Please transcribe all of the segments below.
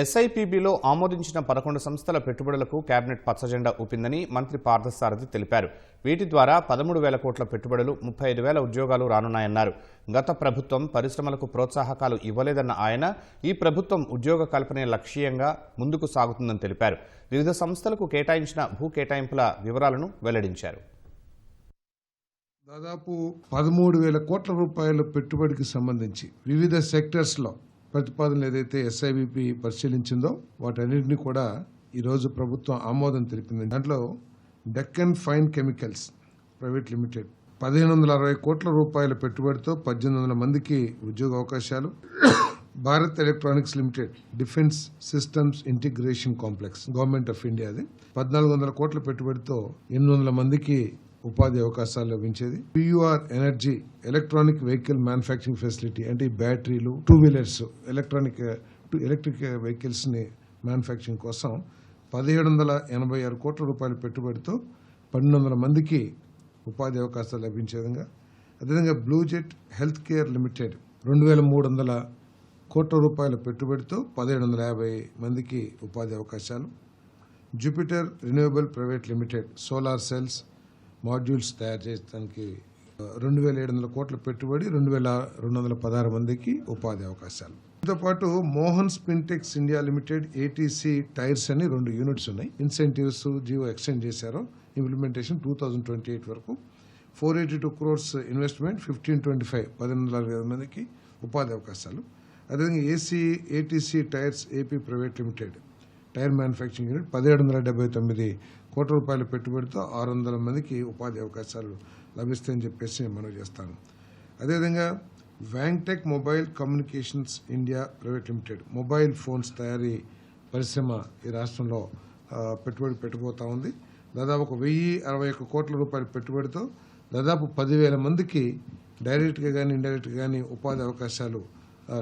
ఎస్ఐపిబిలో ఆమోదించిన పదకొండు సంస్థల పెట్టుబడులకు కేబినెట్ పచ్చజెండా ఊపిందని మంత్రి పార్థసారథి తెలిపారు. వీటి ద్వారా పదమూడు వేల కోట్ల పెట్టుబడులు ముప్పై ఐదు వేల ఉద్యోగాలు రానున్నాయన్నారు. గత ప్రభుత్వం పరిశ్రమలకు ప్రోత్సాహకాలు ఇవ్వలేదన్న ఆయన ఈ ప్రభుత్వం ఉద్యోగ కల్పనే లక్ష్యంగా ముందుకు సాగుతుందని తెలిపారు. వివిధ సంస్థలకు కేటాయించిన భూ కేటాయింపుల వివరాలను వెల్లడించారు. దాదాపు పదమూడు వేల కోట్ల రూపాయల పెట్టుబడికి సంబంధించి వివిధ సెక్టర్స్లో ప్రతిపాదనలు ఏదైతే ఎస్ఐబిపి పరిశీలించిందో వాటన్నిటిని కూడా ఈరోజు ప్రభుత్వం ఆమోదం తెలిపింది. దాంట్లో Deccan fine chemicals private limited పదిహేను వందల అరవై కోట్ల రూపాయల పెట్టుబడితో పద్దెనిమిది వందల మందికి ఉద్యోగ అవకాశాలు. Bharat electronics limited defence systems integration complex government of ఇండియాది పద్నాలుగు వందల కోట్ల పెట్టుబడితో ఎనిమిది వందల మందికి ఉపాధి అవకాశాలు లభించేది. Pure energy electronic vehicle manufacturing facility అంటే బ్యాటరీలు టూ వీలర్స్ ఎలక్ట్రానిక్ ఎలక్ట్రిక్ వెహికల్స్ని మ్యానుఫ్యాక్చరింగ్ కోసం పదిహేడు వందల ఎనభై ఆరు కోట్ల రూపాయల పెట్టుబడితో పన్నెండు వందల మందికి ఉపాధి అవకాశాలు లభించే విధంగా. అదేవిధంగా blue jet health care limited రెండు వేల మూడు వందల కోట్ల రూపాయల పెట్టుబడితో పదిహేడు వందల యాభై మందికి ఉపాధి అవకాశాలు. Jupiter renewable private limited solar cells modules తయారు చేయడానికి రెండు వేల ఏడు వందల కోట్ల పెట్టుబడి రెండు వేల రెండు వందల పదహారు మందికి ఉపాధి అవకాశాలు. దీంతో పాటు Mohan spintex India limited ATC tyres అని రెండు యూనిట్స్ ఉన్నాయి. ఇన్సెంటివ్స్ జియో ఎక్స్టెండ్ చేశారు. Implementation two thousand twenty eight వరకు. Four eighty two crores investment fifteen twenty five పదిహేను వందల అరవై ఐదు మందికి ఉపాధి అవకాశాలు. అదేవిధంగా AC ATC tyres AP private limited tyre manufacturing unit పదిహేడు వందల డెబ్బై తొమ్మిది కోట్ల రూపాయల పెట్టుబడితో ఆరు వందల మందికి ఉపాధి అవకాశాలు లభిస్తాయని చెప్పేసి నేను మనవి చేస్తాను. అదేవిధంగా Wingtech mobile communications India private limited mobile phones తయారీ పరిశ్రమ ఈ రాష్ట్రంలో పెట్టుబడి పెట్టబోతా ఉంది. దాదాపు ఒక వెయ్యి అరవై ఒక్క కోట్ల రూపాయల పెట్టుబడితో దాదాపు పదివేల మందికి డైరెక్ట్గా కానీ ఇండైరెక్ట్గా కానీ ఉపాధి అవకాశాలు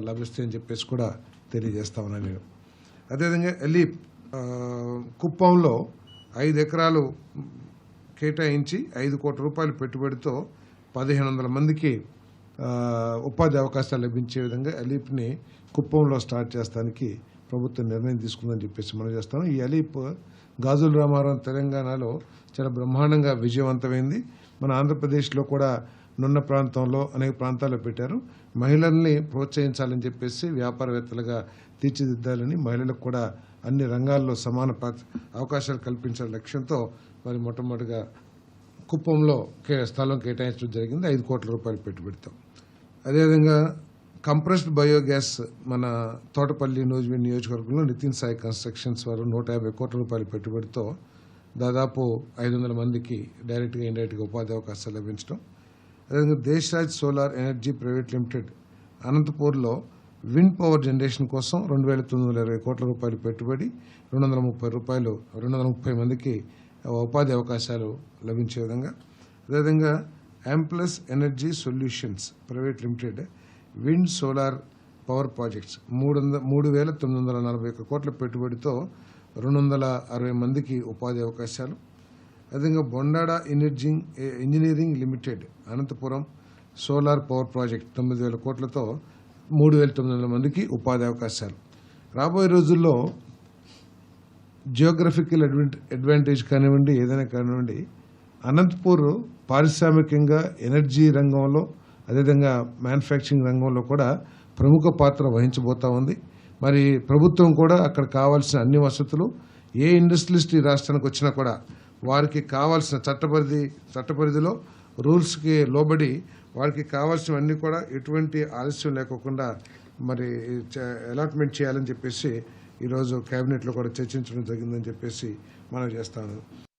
లభిస్తాయని చెప్పేసి కూడా తెలియజేస్తా ఉన్నాను నేను. అదేవిధంగా ఎలీప్ కుప్పంలో ఐదు ఎకరాలు కేటాయించి ఐదు కోట్ల రూపాయల పెట్టుబడితో పదిహేను వందల మందికి ఉపాధి అవకాశాలు లభించే విధంగా అలీప్ని కుప్పంలో స్టార్ట్ చేస్తానికి ప్రభుత్వం నిర్ణయం తీసుకుందని చెప్పేసి మనం చేస్తాం. ఈ అలీప్ గాజుల రామారావు తెలంగాణలో చాలా బ్రహ్మాండంగా విజయవంతమైంది. మన ఆంధ్రప్రదేశ్లో కూడా నున్న ప్రాంతంలో అనేక ప్రాంతాల్లో పెట్టారు. మహిళల్ని ప్రోత్సహించాలని చెప్పేసి వ్యాపారవేత్తలుగా తీర్చిదిద్దాలని మహిళలకు కూడా అన్ని రంగాల్లో సమాన పాత్ర అవకాశాలు కల్పించే లక్ష్యంతో మరి మొట్టమొదటిగా కుప్పంలో కే- స్థలం కేటాయించడం జరిగింది. ఐదు కోట్ల రూపాయలు పెట్టుబడితో. అదేవిధంగా కంప్రెస్డ్ బయోగ్యాస్ మన తోటపల్లి నూజివీ నియోజకవర్గంలో నితిన్ సాయి కన్స్ట్రక్షన్స్ వారు నూట యాభై కోట్ల రూపాయల పెట్టుబడితో దాదాపు ఐదు వందల మందికి డైరెక్ట్గా ఇండైరెక్ట్గా ఉపాధి అవకాశాలు లభించడం. అదేవిధంగా Deshraj solar energy private limited అనంతపూర్లో విండ్ పవర్ జనరేషన్ కోసం రెండు వేల తొమ్మిది వందల ఇరవై కోట్ల రూపాయలు పెట్టుబడి రెండు వందల ముప్పై రూపాయలు రెండు వందల ముప్పై మందికి ఉపాధి అవకాశాలు లభించే విధంగా. అదేవిధంగా Amplus energy solutions private limited wind solar power projects మూడు వందల మూడు వేల తొమ్మిది వందల నలభై ఒక్క కోట్ల పెట్టుబడితో రెండు వందల అరవై మందికి ఉపాధి అవకాశాలు అదేవిధంగా Bondada ఎనర్జింగ్ engineering limited Anantapuram solar power project తొమ్మిది వేల కోట్లతో మూడు వేల తొమ్మిది వందల మందికి ఉపాధి అవకాశాలు. రాబోయే రోజుల్లో జియోగ్రఫికల్ అడ్వాంట అడ్వాంటేజ్ కానివ్వండి ఏదైనా కానివ్వండి అనంతపూర్ పారిశ్రామికంగా ఎనర్జీ రంగంలో అదేవిధంగా మ్యానుఫ్యాక్చరింగ్ రంగంలో కూడా ప్రముఖ పాత్ర వహించబోతా ఉంది. మరి ప్రభుత్వం కూడా అక్కడ కావాల్సిన అన్ని వసతులు ఏ ఇండస్ట్రియలిస్ట్ ఈ రాష్ట్రానికి వచ్చినా కూడా వారికి కావాల్సిన చట్టపరిధి చట్టపరిధిలో రూల్స్కి లోబడి వారికి కావాల్సినవన్నీ కూడా ఎటువంటి ఆలస్యం లేకోకుండా మరి అలాట్మెంట్ చేయాలని చెప్పేసి ఈరోజు క్యాబినెట్లో కూడా చర్చించడం జరిగిందని చెప్పేసి మనం చేస్తాను.